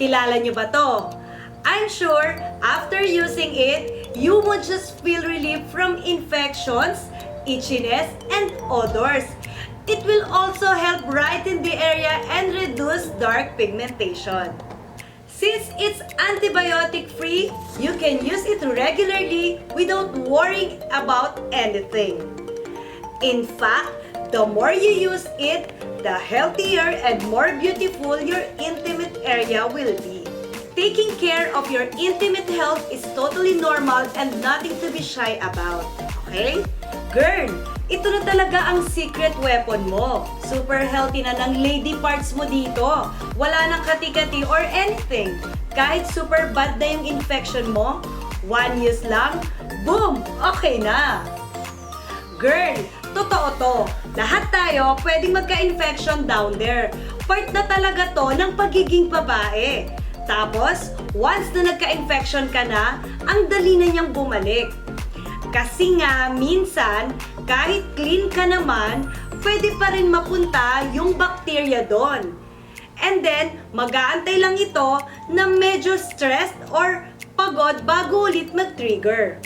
Kilala niyo ba to? I'm sure after using it, you would just feel relief from infections, itchiness, and odors. It will also help brighten the area and reduce dark pigmentation. Since it's antibiotic free, you can use it regularly without worrying about anything. In fact, the more you use it, the healthier and more beautiful your intimate area will be. Taking care of your intimate health is totally normal and nothing to be shy about. Okay? Girl, ito na talaga ang secret weapon mo. Super healthy na ng lady parts mo dito. Wala nang kati-kati or anything. Kahit super bad na yung infection mo, one use lang, boom! Okay na! Girl, totoo to. Lahat tayo pwedeng magka-infection down there. Part na talaga to ng pagiging babae. Tapos, once na nagka-infection ka na, ang dali na niyang bumalik. Kasi nga, minsan, kahit clean ka naman, pwede pa rin mapunta yung bacteria doon. And then, mag-aantay lang ito na medyo stressed or pagod bago ulit mag-trigger.